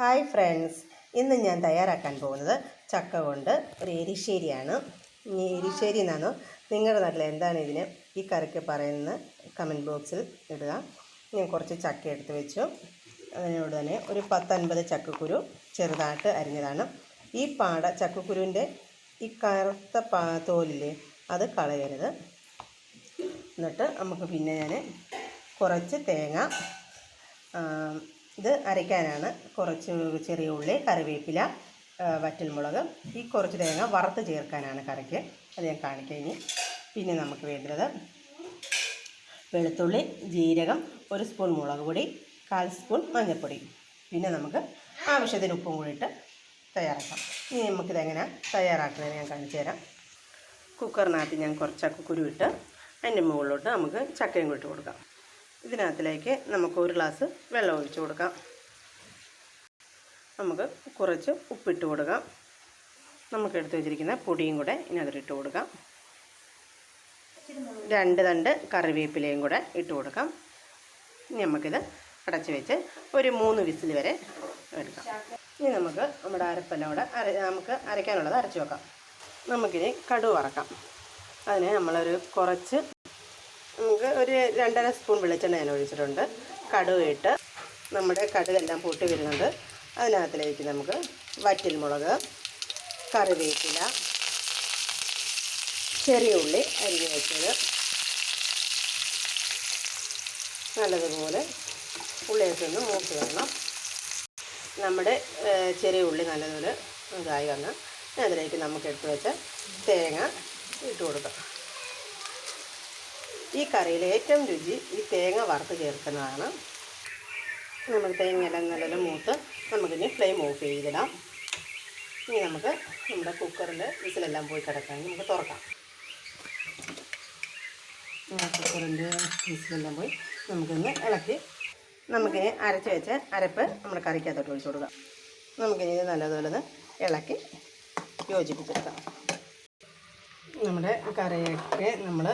Hi friends ഇന്ന് ഞാൻ തയ്യാറാക്കാൻ പോകുന്നത് ചക്ക കൊണ്ട് ഒരു എരിശ്ശേരിയാണ്. ഈ എരിശ്ശേരി എന്നാണ്. നിങ്ങളുടെ നാട്ടിൽ എന്താണ് ഇതിന് ഈ കറിക്ക് പറയുന്നത്? കമന്റ് ബോക്സിൽ ഇടുക. ഞാൻ കുറച്ച് ചക്ക എടുത്ത് വെച്ചു. അതിനോട് തന്നെ ഒരു പത്തൻപത് ചക്കക്കുരു ചെറുതായിട്ട് അരിഞ്ഞതാണ്. ഈ പാട ചക്കക്കുരുവിന്റെ ഈ കറുത്ത പാ തോലില്ലേ അത് കളയരുത്. എന്നിട്ട് നമുക്ക് പിന്നെ ഞാൻ കുറച്ച് തേങ്ങ ഇത് അരയ്ക്കാനാണ് കുറച്ച് ചെറിയ ഉള്ളി കറിവേപ്പില വറ്റൽമുളക് ഈ കുറച്ച് തേങ്ങ വറുത്ത് ചേർക്കാനാണ് കറിക്ക്. അത് ഞാൻ കാണിക്കാം ഇനി. പിന്നെ നമുക്ക് വേണ്ടത് വെളുത്തുള്ളി ജീരകം ഒരു സ്പൂൺ മുളക് പൊടി കാൽ സ്പൂൺ മഞ്ഞൾപ്പൊടി. പിന്നെ നമുക്ക് ആവശ്യത്തിന് ഉപ്പും കൂടി ഇട്ട് തയ്യാറാക്കാം. ഇനി നമുക്കിതെങ്ങനെ തയ്യാറാക്കുന്നത് ഞാൻ കാണിച്ചു തരാം. കുക്കറിനകത്ത് ഞാൻ കുറച്ച് കുക്കുരു ഇട്ട് അതിന്റെ മുകളിലോട്ട് നമുക്ക് ചക്കയും കൂട്ടി കൊടുക്കാം. ഇതിനകത്തിലേക്ക് നമുക്ക് ഒരു ഗ്ലാസ് വെള്ളം ഒഴിച്ച് കൊടുക്കാം. നമുക്ക് കുറച്ച് ഉപ്പിട്ട് കൊടുക്കാം. നമുക്ക് എടുത്തു വെച്ചിരിക്കുന്ന പൊടിയും കൂടെ ഇതിനകത്തിട്ട് കൊടുക്കാം. രണ്ട് തണ്ട് കറിവേപ്പിലയും കൂടെ ഇട്ട് കൊടുക്കാം. ഇനി നമുക്കിത് അടച്ച് വെച്ച് ഒരു മൂന്ന് വിസിൽ വരെ എടുക്കാം. ഇനി നമുക്ക് നമ്മുടെ അരപ്പെല്ലാം കൂടെ അര നമുക്ക് അരയ്ക്കാനുള്ളത് അരച്ച് വെക്കാം. നമുക്കിനി കടുവ് വറക്കാം. അതിന് നമ്മളൊരു കുറച്ച് നമുക്ക് ഒരു രണ്ടര സ്പൂൺ വെളിച്ചെണ്ണ ഞാൻ ഒഴിച്ചിട്ടുണ്ട്. കടുക് ഇട്ട് നമ്മുടെ കടുകെല്ലാം പൊട്ടി വരുന്നുണ്ട്. അതിനകത്തിലേക്ക് നമുക്ക് വറ്റൽമുളക് കറിവേപ്പില ചെറിയ ഉള്ളി അരിഞ്ഞ് വെച്ചത്. നല്ലതുപോലെ ഉള്ളിയൊക്കെ ഒന്ന് മൂത്ത് വരണം. നമ്മുടെ ചെറിയ ഉള്ളി നല്ലതുപോലെ ഇതായി വന്ന് അതിലേക്ക് നമുക്ക് എടുത്ത് വെച്ച തേങ്ങ ഇട്ട് കൊടുക്കാം. ഈ കറിയിൽ ഏറ്റവും രുചി ഈ തേങ്ങ വറുത്ത് ചേർക്കുന്നതാണ്. നമ്മൾ തേങ്ങയെല്ലാം നല്ല മൂത്ത് നമുക്കിനി ഫ്ലെയിം ഓഫ് ചെയ്തിടാം. ഇനി നമുക്ക് നമ്മുടെ കുക്കറിൽ വിസിലെല്ലാം പോയി കിടക്കാൻ നമുക്ക് തുറക്കാം. കുക്കറിന്റെ വിസിലെല്ലാം പോയി നമുക്കിന്ന് ഇളക്കി നമുക്കിനി അരച്ച് വെച്ച് അരപ്പ് നമ്മുടെ കറിക്കകത്തോട്ട് ഒഴിച്ചു കൊടുക്കാം. നമുക്കിനി നല്ലതുപോലെ ഇളക്കി യോജിപ്പിച്ചെടുക്കാം. നമ്മുടെ കറിയൊക്കെ നമ്മൾ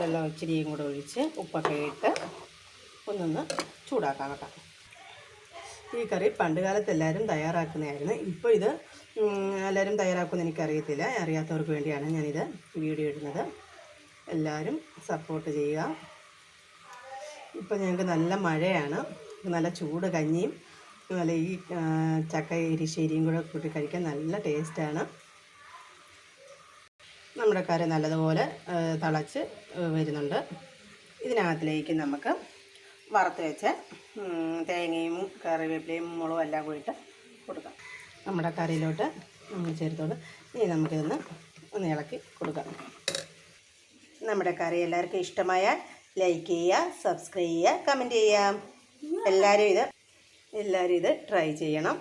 വെള്ളം ഇച്ചിരിയും കൂടെ ഒഴിച്ച് ഉപ്പൊക്കെ ഇട്ട് ഒന്നൊന്ന് ചൂടാക്കാൻ കേട്ടോ ഈ കറി പണ്ട് കാലത്ത് എല്ലാവരും തയ്യാറാക്കുന്നതായിരുന്നു. ഇപ്പോൾ ഇത് എല്ലാവരും തയ്യാറാക്കുമെന്ന് എനിക്കറിയത്തില്ല. അറിയാത്തവർക്ക് വേണ്ടിയാണ് ഞാനിത് വീഡിയോ ഇടുന്നത്. എല്ലാവരും സപ്പോർട്ട് ചെയ്യുക. ഇപ്പോൾ ഞങ്ങൾക്ക് നല്ല മഴയാണ്. നല്ല ചൂട് കഞ്ഞിയും നല്ല ഈ ചക്ക എരിശ്ശേരിയും കൂടെ കൂട്ടി കഴിക്കാൻ നല്ല ടേസ്റ്റാണ് നമ്മുടെ കറി നല്ലതുപോലെ തിളച്ച് വരുന്നുണ്ട്. ഇതിനകത്തിലേക്ക് നമുക്ക് വറുത്ത് വെച്ച് തേങ്ങയും കറിവേപ്പിലയും മുളകും എല്ലാം കൂടിയിട്ട് കൊടുക്കാം. നമ്മുടെ കറിയിലോട്ട് നമ്മൾ ചേർത്തോട് ഇനി നമുക്കിതൊന്ന് ഒന്ന് ഇളക്കി കൊടുക്കാം. നമ്മുടെ കറി എല്ലാവർക്കും ഇഷ്ടമായ ലൈക്ക് ചെയ്യുക സബ്സ്ക്രൈബ് ചെയ്യുക കമന്റ് ചെയ്യുക. എല്ലാവരും ഇത് എല്ലാവരും ഇത് ട്രൈ ചെയ്യണം.